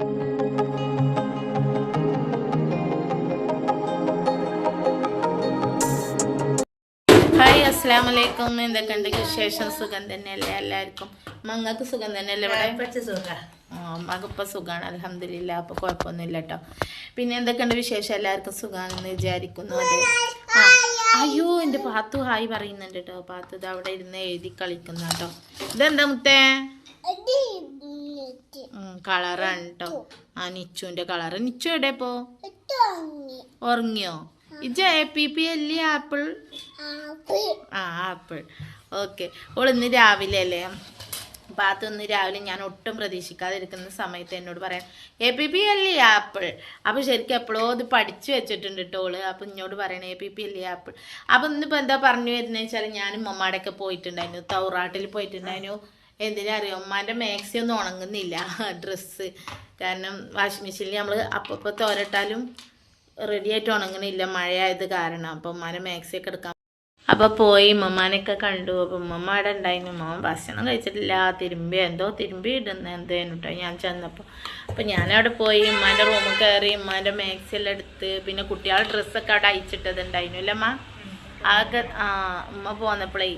Hi അസ്സാം വലൈക്കും എന്തൊക്കെയുണ്ട് വിശേഷം? സുഖം തന്നെയല്ലേ എല്ലാവർക്കും? മങ്ങൾക്ക് സുഖം തന്നെയല്ലേ ഇവിടെ? മകപ്പം സുഖമാണ് അലഹമില്ല അപ്പോൾ കുഴപ്പമൊന്നുമില്ല കേട്ടോ പിന്നെ എന്തൊക്കെയുണ്ട് വിശേഷം? എല്ലാവർക്കും സുഖമാണെന്ന് വിചാരിക്കുന്നു. അതെ. ആ അയ്യോ എന്റെ പാത്തു ഹായ് പറയുന്നുണ്ട് കേട്ടോ. പാത്തു ഇത് അവിടെ ഇരുന്ന് എഴുതി കളിക്കുന്ന കേട്ടോ. ഇതെന്താ മുത്തേ? കളറാണ് കേട്ടോ ആ നിച്ചുവിന്റെ കളർ നിച്ചു എവിടെ പോ ഉറങ്ങിയോ? ഇജ എ പി പി അല്ലേ ആപ്പിൾ? ആ ആപ്പിൾ. ഓക്കെ. ഓൾ ഇന്ന് രാവിലെ അല്ലേ? പാത്ത് ഇന്ന് രാവിലെ ഞാൻ ഒട്ടും പ്രതീക്ഷിക്കാതിരിക്കുന്ന സമയത്ത് എന്നോട് പറയാം എ പി പി അല്ലേ ആപ്പിൾ? അപ്പോൾ ശരിക്കും എപ്പോഴോ അത് പഠിച്ചു വെച്ചിട്ടുണ്ട് കേട്ടോ ഓൾ. അപ്പോൾ ഇന്നോട് പറയണേ എ പി പി അല്ലേ ആപ്പിൾ? അപ്പോൾ ഇന്നിപ്പോൾ എന്താ പറഞ്ഞു വരുന്നത് വെച്ചാൽ ഞാനും മമ്മാടൊക്കെ പോയിട്ടുണ്ടായിരുന്നു. തൗറാട്ടിൽ പോയിട്ടുണ്ടായിരുന്നു. എന്തിനാ അറിയോ ഉമ്മാന്റെ മാക്സി ഒന്നും ഉണങ്ങുന്നില്ല ഡ്രസ്സ് കാരണം വാഷിംഗ് മെഷീനിൽ നമ്മൾ അപ്പോൾ തോരട്ടാലും റെഡി ആയിട്ട് ഉണങ്ങണില്ല മഴയായത് കാരണം. അപ്പോൾ ഉമ്മാനെ മാക്സി ഒക്കെ എടുക്കാൻ അപ്പൊ പോയി ഉമ്മമാനൊക്കെ കണ്ടു. അപ്പൊ ഉമ്മമ്മ അവിടെ ഉണ്ടായിരുന്നു. ഉമ്മ ഭക്ഷണം കഴിച്ചിട്ടില്ല. തിരുമ്പി എന്തോ തിരുമ്പി ഇടുന്ന എന്തേനു കേട്ടോ ഞാൻ ചെന്നപ്പോൾ അപ്പൊ ഞാനവിടെ പോയി ഉമ്മാന്റെ റൂമിൽ കയറി ഉമ്മാന്റെ മാക്സി എല്ലാം എടുത്ത് പിന്നെ കുട്ടികളുടെ ഡ്രസ്സൊക്കെ അവിടെ അയച്ചിട്ടത് ഉണ്ടായിരുന്നു. അല്ലേ അമ്മ ആകെ ആ ഉമ്മ പോന്നപ്പോഴേ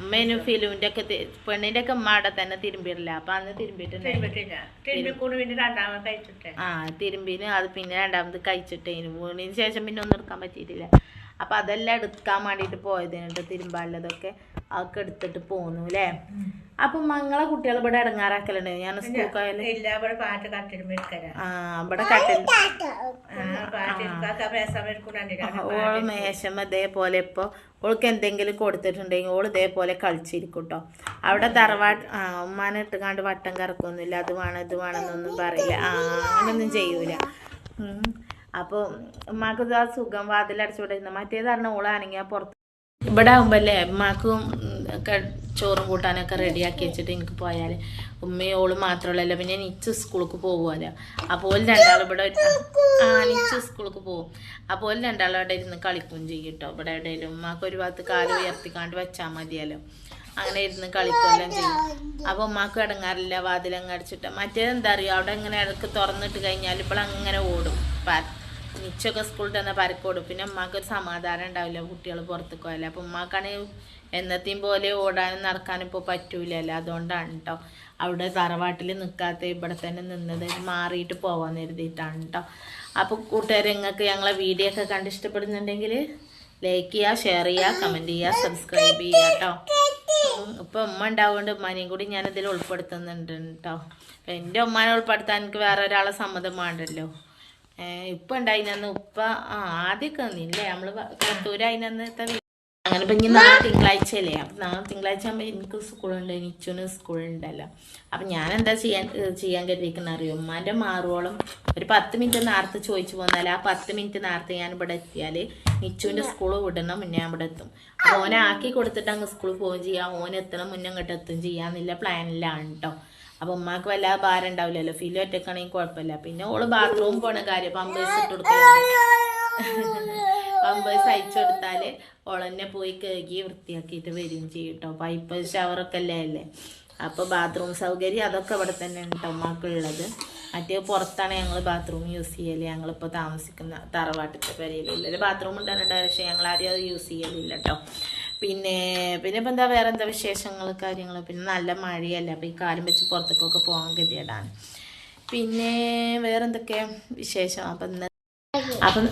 ഉമ്മേനു ഫിലുവിന്റെ ഒക്കെ പെണ്ണിന്റെ ഒക്കെ ഉമ്മ തന്നെ തിരുമ്പിയിട്ടില്ല. അപ്പൊ അന്ന് തിരുമ്പിട്ടുണ്ട് ആ തിരുമ്പിന് അത് പിന്നെ രണ്ടാമത് കഴിച്ചിട്ടേനു. വീണിന് ശേഷം പിന്നെ ഒന്നും എടുക്കാൻ പറ്റിയിട്ടില്ല. അപ്പൊ അതെല്ലാം എടുക്കാൻ വേണ്ടിയിട്ട് പോയതിന് കേട്ടോ തിരുമ്പാനുള്ളതൊക്കെ അതൊക്കെ എടുത്തിട്ട് പോന്നു അല്ലേ അപ്പൊ മങ്ങളെ കുട്ടികൾ ഇവിടെ ഇറങ്ങാറാക്കലുണ്ട് ഞാൻ എടുക്കരാ ആ ഇവിടെ കട്ടിൽ മേശം ഇതേപോലെ ഇപ്പോൾ ഓൾക്ക് എന്തെങ്കിലും കൊടുത്തിട്ടുണ്ടെങ്കിൽ ഓൾ ഇതേപോലെ കളിച്ചിരിക്കും കേട്ടോ അവിടെ തറവാട്ട് ആ ഉമ്മാനെ ഇട്ടുകാണ്ട് വട്ടം കറക്കൊന്നുമില്ല. അത് വേണം ഇത് വേണമെന്നൊന്നും പറയില്ല. ആ അങ്ങനൊന്നും ചെയ്യൂല. ഉം. അപ്പോൾ ഉമ്മാക്ക് ആ സുഖം വാതിലടച്ചുകൊണ്ടിരുന്ന മറ്റേത് പറഞ്ഞ ഓളാണെങ്കിൽ പുറത്ത് ഇവിടെ ആകുമ്പോൾ അല്ലേ ഉമ്മാക്കും ഒക്കെ ചോറും കൂട്ടാനൊക്കെ റെഡിയാക്കി വെച്ചിട്ട് എനിക്ക് പോയാൽ ഉമ്മയും ഓൾ മാത്രമല്ലല്ലോ പിന്നെ നിച്ച് സ്കൂൾക്ക് പോകുമല്ലോ അപ്പോൾ രണ്ടാളും ഇവിടെ ആ നിച്ച് സ്കൂൾക്ക് പോകും അപ്പോൾ രണ്ടാളും അവിടെ ഇരുന്ന് കളിക്കുകയും ചെയ്യും കേട്ടോ ഇവിടെ എവിടെയെങ്കിലും ഉമ്മാക്ക് ഒരു ഭാഗത്ത് കാൽ ഉയർത്തിക്കാണ്ട് വെച്ചാൽ മതിയല്ലോ. അങ്ങനെ ഇരുന്ന് കളിക്കുകയെല്ലാം ചെയ്യും. അപ്പോൾ ഉമ്മാക്ക് ഇടങ്ങാറില്ല വാതിലങ്ങ് അടിച്ചിട്ട്. മറ്റേത് എന്താ അറിയോ? അവിടെ ഇങ്ങനെ ഇടയ്ക്ക് തുറന്നിട്ട് കഴിഞ്ഞാൽ ഇപ്പോൾ അങ്ങനെ ഓടും നിച്ചൊക്കെ സ്കൂളിൽ തന്നെ പരക്കോടും. പിന്നെ ഉമ്മാക്ക് ഒരു സമാധാനം ഉണ്ടാവില്ല കുട്ടികൾ പുറത്തേക്ക് പോയാലും. അപ്പം ഉമ്മാക്കാണെങ്കിൽ എന്നത്തെയും പോലെ ഓടാനും നടക്കാനും ഇപ്പോൾ പറ്റൂലല്ലോ. അതുകൊണ്ടാണ് കേട്ടോ അവിടെ തറവാട്ടിൽ നിൽക്കാത്ത ഇവിടെ തന്നെ നിന്നത് മാറിയിട്ട് പോവാൻ കരുതിയിട്ടാണ് കേട്ടോ അപ്പോൾ കൂട്ടുകാരെ നിങ്ങൾക്ക് ഞങ്ങളെ വീഡിയോ ഒക്കെ കണ്ട് ഇഷ്ടപ്പെടുന്നുണ്ടെങ്കിൽ ലൈക്ക് ചെയ്യുക ഷെയർ ചെയ്യുക കമന്റ് ചെയ്യുക സബ്സ്ക്രൈബ് ചെയ്യുക കേട്ടോ ഇപ്പം ഉമ്മ ഉണ്ടാവുകൊണ്ട് ഉമ്മാനെയും കൂടി ഞാനിതിൽ ഉൾപ്പെടുത്തുന്നുണ്ട് കേട്ടോ എന്റെ ഉമ്മാനെ ഉൾപ്പെടുത്താൻ എനിക്ക് വേറെ ഒരാളെ സമ്മതം വേണ്ടല്ലോ. ഇപ്പൊ ഉണ്ടായിനന്ന് ഉപ്പ ആ ആദ്യമൊക്കെ നിന്നില്ലേ? നമ്മൾ കത്തൂരായിനന്നത്തെ അങ്ങനെ ഇപ്പൊ ഇനി നാളെ തിങ്കളാഴ്ച അല്ലേ അപ്പൊ നാളെ തിങ്കളാഴ്ച ആകുമ്പോ എനിക്ക് സ്കൂളുണ്ട് നിച്ചുന് സ്കൂളുണ്ടല്ലോ. അപ്പൊ ഞാൻ എന്താ ചെയ്യാൻ ചെയ്യാൻ കരുതിയിരിക്കുന്ന അറിയോ? ഉമ്മാന്റെ മാറുവോളം ഒരു പത്ത് മിനിറ്റ് നേരത്തെ ചോദിച്ചു പോന്നാൽ ആ പത്ത് മിനിറ്റ് നേരത്തെ ഞാൻ ഇവിടെ എത്തിയാൽ നിച്ചുവിന്റെ സ്കൂൾ വിടണം മുന്നേ ഇവിടെ എത്തും. ഓനെ ആക്കി കൊടുത്തിട്ട് അങ്ങ് സ്കൂളിൽ പോവുകയും ചെയ്യാം. ഓനെത്തണം മുന്നേ അങ്ങോട്ട് എത്തുകയും ചെയ്യാന്നില്ല പ്ലാനിലാണ് കേട്ടോ അപ്പൊ ഉമ്മാക്ക് വല്ലാതെ ഭാരം ഉണ്ടാവില്ലല്ലോ. ഫീൽ ഒറ്റക്കാണെങ്കിൽ കുഴപ്പമില്ല. പിന്നെ ഓൾ ബാത്റൂം പോണ കാര്യം പമ്പേഴ്സ് ഇട്ട് കൊടുക്കലുണ്ട്. പമ്പേഴ്സ് അയച്ചു കൊടുത്താൽ ഓളന്നെ പോയി കേകി വൃത്തിയാക്കിയിട്ട് വരികയും ചെയ്യും കേട്ടോ പൈപ്പ് ഷവറൊക്കെ അല്ലേ അല്ലേ? അപ്പോൾ ബാത്റൂം സൗകര്യം അതൊക്കെ ഇവിടെ തന്നെ ഉണ്ട് ഉമ്മാക്കുള്ളത്. മറ്റേ പുറത്താണ് ഞങ്ങൾ ബാത്റൂം യൂസ് ചെയ്യൽ. ഞങ്ങളിപ്പോൾ താമസിക്കുന്ന തറവാട്ടത്തെ പെരയിലുള്ളത് ബാത്റൂം ഉണ്ടാകുന്നുണ്ട് പക്ഷേ ഞങ്ങൾ ആരും അത് യൂസ് ചെയ്യലില്ല കേട്ടോ പിന്നെ പിന്നെ ഇപ്പം എന്താ വേറെ എന്താ വിശേഷങ്ങൾ കാര്യങ്ങൾ പിന്നെ നല്ല മഴയല്ലേ അപ്പോൾ ഈ കാലം വെച്ച് പുറത്തേക്കൊക്കെ പോകാൻ ഗതികേടാണ്. പിന്നെ വേറെ എന്തൊക്കെയാ വിശേഷം? അപ്പം ഇന്ന് അപ്പം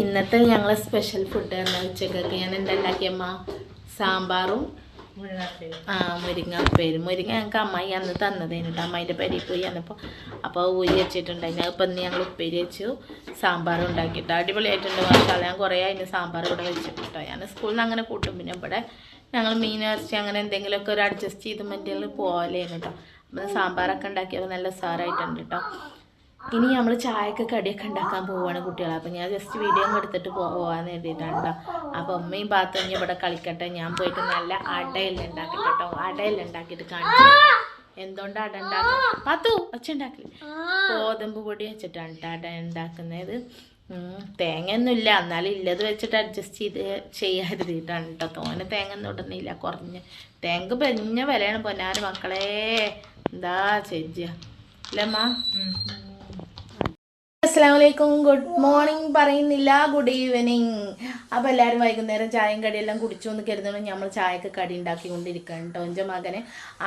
ഇന്നത്തെ ഞങ്ങളെ സ്പെഷ്യൽ ഫുഡ് എന്താ? ഉച്ചക്കൊക്കെ ഞാൻ എന്താ ഉണ്ടാക്കിയമ്മ സാമ്പാറും ആ മുരിങ്ങ പേര് മുരിങ്ങ ഞങ്ങൾക്ക് അമ്മായി അന്ന് തന്നതേനു കേട്ടോ അമ്മായിന്റെ പേരിൽ പോയി അന്നപ്പോൾ അപ്പോൾ ഊരി വെച്ചിട്ടുണ്ടായിരുന്നു അപ്പോൾ ഇന്ന് ഞങ്ങൾ ഉപ്പേരി വെച്ചു. സാമ്പാർ ഉണ്ടാക്കിയിട്ട്. അടിപൊളിയായിട്ടുണ്ട് മസാല ഞാൻ കുറേ അതിന് സാമ്പാർ ഇവിടെ വെച്ചിട്ടോ ഞാൻ സ്കൂളിൽ നിന്ന് അങ്ങനെ കൂട്ടും. പിന്നെ ഇവിടെ ഞങ്ങൾ മീൻ ഇറച്ചി അങ്ങനെ എന്തെങ്കിലുമൊക്കെ ഒരു അഡ്ജസ്റ്റ് ചെയ്ത് മറ്റേ പോകലേനു കേട്ടോ അപ്പം സാമ്പാറൊക്കെ ഉണ്ടാക്കിയപ്പോൾ നല്ല സാറായിട്ടുണ്ട് കേട്ടോ ഇനി നമ്മൾ ചായക്ക് കടിയൊക്കെ ഉണ്ടാക്കാൻ പോവുകയാണ് കുട്ടികളെ. അപ്പം ഞാൻ ജസ്റ്റ് വീഡിയോ എടുത്തിട്ട് പോവാന്ന് എഴുതിയിട്ടാണ് കേട്ടോ അപ്പം അമ്മയും പാത്തും ഇവിടെ കളിക്കട്ടെ. ഞാൻ പോയിട്ട് നല്ല അടയെല്ലാം ഉണ്ടാക്കട്ടെ കേട്ടോ അടയെല്ലാം ഉണ്ടാക്കിയിട്ട് കാണിച്ചു എന്തുകൊണ്ട് അട ഉണ്ടാക്കുക പാത്തു ഒച്ച ഉണ്ടാക്കില്ല ഗോതമ്പ് പൊടി വെച്ചിട്ടാണ് അട ഉണ്ടാക്കുന്നത്. തേങ്ങയൊന്നുമില്ല. എന്നാലും ഇല്ലത് വെച്ചിട്ട് അഡ്ജസ്റ്റ് ചെയ്ത് ചെയ്യാതിട്ടാണ് കേട്ടോ തോനെ തേങ്ങ ഒന്നും ഇടുന്നില്ല. കുറഞ്ഞ്. തേങ്ങ പെഞ്ഞ വിലയാണ് പൊന്നാറ് മക്കളെ. എന്താ ചെജ്ജ അല്ലേ അസ്സാം വലൈക്കും ഗുഡ് മോർണിംഗ് പറയുന്നില്ല. ഗുഡ് ഈവനിങ് അപ്പോൾ എല്ലാവരും വൈകുന്നേരം ചായയും കടിയെല്ലാം കുടിച്ചു എന്ന് കരുതുമ്പോൾ നമ്മൾ ചായക്ക് കടി ഉണ്ടാക്കിക്കൊണ്ടിരിക്കണം കേട്ടോ എന്റെ മകന്.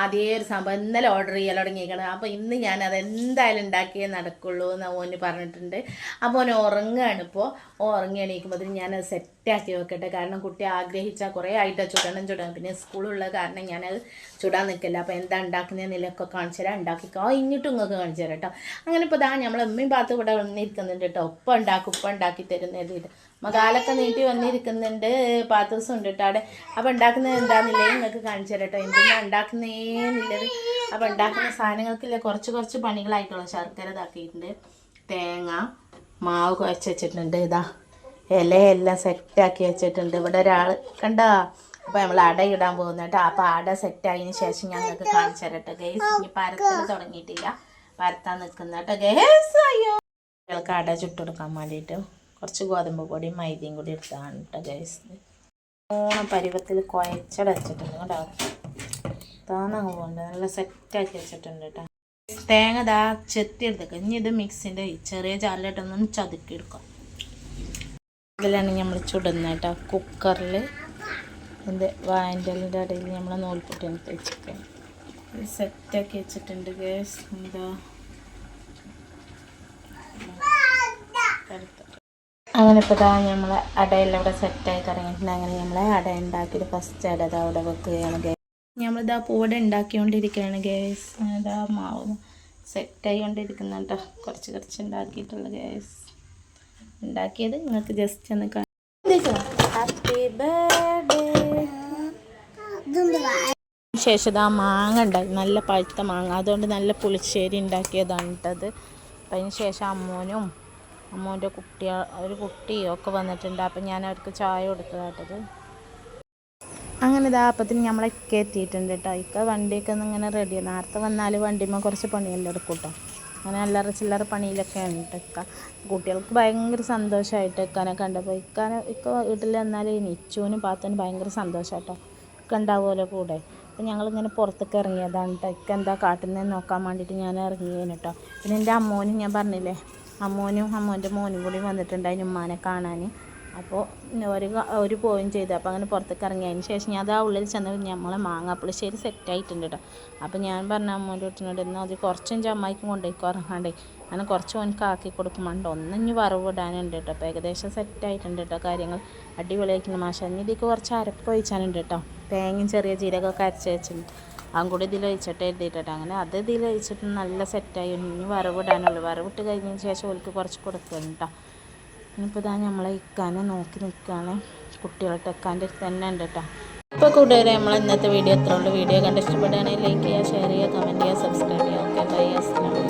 അതേ ഒരു സംഭവം ഇന്നലെ ഓർഡർ ചെയ്യാൻ തുടങ്ങിയിരിക്കണം അപ്പോൾ ഇന്ന് ഞാൻ അത് എന്തായാലും ഉണ്ടാക്കിയേ നടക്കുള്ളൂ എന്ന് ഓന് പറഞ്ഞിട്ടുണ്ട്. അപ്പോൾ ഓന് ഉറങ്ങുകയാണ് ഇപ്പോൾ ഉറങ്ങി എണീക്കുമ്പോൾ ഞാനത് സെറ്റാക്കി വെക്കട്ടെ കാരണം കുട്ടി ആഗ്രഹിച്ച കുറേ ആയിട്ട് ചുടണം ചുടണം. പിന്നെ സ്കൂളുള്ള കാരണം ഞാനത് ചുടാൻ നിൽക്കില്ല. അപ്പോൾ എന്താ ഉണ്ടാക്കുന്ന നിലയൊക്കെ കാണിച്ചു തരാം. ഉണ്ടാക്കി ഇങ്ങോട്ടും നിങ്ങൾക്ക് കാണിച്ചു തരാം കേട്ടോ. അങ്ങനെ ഇപ്പോൾ ദാ നമ്മൾ ഉമ്മയും പാത്ത് ഇവിടെ വന്നിരിക്കുന്നുണ്ട് കേട്ടോ. ഉപ്പ ഉണ്ടാക്കും ഉപ്പ ഉണ്ടാക്കി തരുന്ന എഴുതിയിട്ട് മകാലൊക്കെ നീട്ടി വന്നിരിക്കുന്നുണ്ട്. പാത്തൂസം ഉണ്ട് കേട്ടോ അവിടെ. അപ്പോൾ ഉണ്ടാക്കുന്നത് എന്താണെന്നില്ലേ നിങ്ങൾക്ക് കാണിച്ചു തരാം കേട്ടോ. എന്തെങ്കിലും ഉണ്ടാക്കുന്നേന്നില്ലത് അപ്പോൾ ഉണ്ടാക്കുന്ന സാധനങ്ങൾക്കില്ല കുറച്ച് കുറച്ച് പണികളായിട്ടുള്ള ശർക്കര ഇതാക്കിയിട്ടുണ്ട്. തേങ്ങ മാവ് കുഴച്ച് വെച്ചിട്ടുണ്ട്. ഇതാ. ഇലയെല്ലാം സെറ്റാക്കി വെച്ചിട്ടുണ്ട്. ഇവിടെ ഒരാൾ കണ്ടോ? അപ്പോൾ നമ്മൾ അട ഇടാൻ പോകുന്ന കേട്ടോ അപ്പോൾ അട സെറ്റായതിനു ശേഷം ഞാൻ നിങ്ങൾക്ക് കാണിച്ചു തരട്ടെ ഗേസ് ഇനി പരത്തൽ തുടങ്ങിയിട്ടില്ല. പരത്താൻ നിൽക്കുന്ന കേട്ടോ ഗേസ് അയ്യോ. കുട്ടികൾക്ക് അട ചുട്ടെടുക്കാൻ വേണ്ടിയിട്ട് കുറച്ച് ഗോതമ്പ് പൊടിയും മൈദയും കൂടി എടുത്താണ് കേട്ടോ ഗേസ് ഓണം പരുവത്തിൽ കുഴച്ചട വെച്ചിട്ടുണ്ട് കേട്ടോ. താന്നങ്ങ് പോകുന്നുണ്ട് നല്ല സെറ്റാക്കി വെച്ചിട്ടുണ്ട് കേട്ടോ തേങ്ങ ദാ ചെത്തി എടുത്തേക്കാം. ഇനി ഇത് മിക്സിന്റെ ചെറിയ ചാലിലിട്ടൊന്നും ചതുക്കി എടുക്കാം. ഇതിലാണ് നമ്മൾ ചുടുന്നത് കേട്ടോ. കുക്കറിൽ എന്റെ വാന്റലിന്റെ ഇടയിൽ നമ്മൾ നൂൽപുട്ടി വെച്ചിരിക്കണം ഇത് സെറ്റാക്കി വെച്ചിട്ടുണ്ട് ഗ്യാസ് എന്താ? അങ്ങനെ ഇപ്പോൾ ഇതാ നമ്മൾ അടയെല്ലാം ഇവിടെ സെറ്റായി തുടങ്ങിയിട്ടുണ്ട്. അങ്ങനെ നമ്മളെ അട ഉണ്ടാക്കിയിട്ട് ഫസ്റ്റ് അട ഇതാ അവിടെ വെക്കുകയാണ് ഗ്യാസ് നമ്മളിതാ പൂടെ ഉണ്ടാക്കിക്കൊണ്ടിരിക്കുകയാണ് ഗ്യാസ് ഇതാ മാവ് സെറ്റായി കൊണ്ടിരിക്കുന്നുണ്ടോ കുറച്ച് കുറച്ച് ഉണ്ടാക്കിയിട്ടുള്ള ഗ്യാസ് ഉണ്ടാക്കിയത്. നിങ്ങൾക്ക് ജസ്റ്റ് ഒന്ന് ഹാപ്പി ബർത്ത്ഡേ ശേഷം ആ മാങ്ങ ഉണ്ടായി. നല്ല പഴുത്ത മാങ്ങ. അതുകൊണ്ട് നല്ല പുളിശ്ശേരി ഉണ്ടാക്കിയതാണ് കേട്ടത് അപ്പം അതിന് ശേഷം അമ്മോനും അമ്മോന്റെ കുട്ടിയ ഒരു കുട്ടിയും ഒക്കെ വന്നിട്ടുണ്ട്. അപ്പം ഞാൻ അവർക്ക് ചായ കൊടുത്തതാട്ടത് അങ്ങനെ ഇതാ അപ്പത്തിന് നമ്മളൊക്കെ എത്തിയിട്ടുണ്ട് കേട്ടോ ഇക്ക വണ്ടിയൊക്കെ ഒന്ന് ഇങ്ങനെ റെഡിയാണ് നേരത്തെ വന്നാൽ വണ്ടിമ്മ കുറച്ച് പണിയെല്ലാം എടുക്കും കേട്ടോ അങ്ങനെ അല്ലറ ചില്ലറ പണിയിലൊക്കെ ഉണ്ട് ഇക്ക. കുട്ടികൾക്ക് ഭയങ്കര സന്തോഷമായിട്ട് ഇക്കാനെ കണ്ടപ്പോൾ ഇക്കാനെ ഇക്ക വീട്ടിൽ വന്നാൽ നിച്ചുവിനും പാത്തനും ഭയങ്കര സന്തോഷമായിട്ടോ ഇക്ക ഉണ്ടാവുമല്ലോ കൂടെ. അപ്പം ഞങ്ങളിങ്ങനെ പുറത്തേക്ക് ഇറങ്ങിയതാണ് കേട്ടോ ഇക്ക എന്താ കാട്ടുന്നതെന്ന് നോക്കാൻ വേണ്ടിയിട്ട് ഞാൻ ഇറങ്ങിയതിന് കേട്ടോ പിന്നെ എന്റെ അമ്മോനും ഞാൻ പറഞ്ഞില്ലേ അമ്മോനും അമ്മോന്റെ മോനും കൂടി വന്നിട്ടുണ്ടായിരുന്നു ഉമ്മാനെ കാണാൻ അപ്പോൾ ഒരു ഒരു പോവുകയും ചെയ്തു. അപ്പോൾ അങ്ങനെ പുറത്തേക്ക് ഇറങ്ങി. അതിന് ശേഷം ഞാൻ അത് ആ ഉള്ളിൽ ചെന്ന് നമ്മളെ സെറ്റ് ആയിട്ടുണ്ട് കേട്ടോ അപ്പോൾ ഞാൻ പറഞ്ഞ അമ്മോന്റെ വീട്ടിനോട് എന്നാൽ അത് കുറച്ചും ചമ്മായിക്കും കൊണ്ടുപോയിക്കോ ഇറങ്ങാണ്ടേ അങ്ങനെ കുറച്ച് ഓനക്ക് ആക്കി കൊടുക്കുമ്പോണ്ട് ഒന്നിഞ്ഞ് വറവ് ഇടാനുണ്ട് കേട്ടോ അപ്പോൾ ഏകദേശം സെറ്റായിട്ടുണ്ട് കേട്ടോ കാര്യങ്ങൾ. അടിപൊളിയായിട്ടുണ്ട്. മാഷ ഇനി ഇതിലേക്ക് കുറച്ച് അരപ്പ് ഒഴിച്ചാനുണ്ട് കേട്ടോ തേങ്ങയും ചെറിയ ജീരകമൊക്കെ അരച്ച് വെച്ചിട്ടുണ്ട്. അതും കൂടി ഇതിൽ ഒഴിച്ചിട്ട് എഴുതിയിട്ടോ അങ്ങനെ അത് ഇതിൽ ഒഴിച്ചിട്ട് നല്ല സെറ്റായി ഇനി വറവിടാനുള്ളൂ വറവിട്ട് കഴിഞ്ഞതിന് ശേഷം ഓൽക്ക് കുറച്ച് കൊടുക്കണം കേട്ടോ ഇനിയിപ്പോൾ ഇതാ നമ്മളെ ഇക്കാനെ നോക്കി നിൽക്കുകയാണ് കുട്ടികളുടെ ഇക്കാന്റെ അടുത്ത് തന്നെ ഉണ്ട് കേട്ടോ ഇപ്പോൾ കൂടുതലും നമ്മൾ ഇന്നത്തെ വീഡിയോ എത്ര ഉള്ളൂ. വീഡിയോ കണ്ട് ഇഷ്ടപ്പെടുകയാണെങ്കിൽ ലൈക്ക് ചെയ്യുക ഷെയർ ചെയ്യുക കമന്റ് ചെയ്യുക സബ്സ്ക്രൈബ് ചെയ്യുക. ഓക്കെ ബൈ അസ്ലാം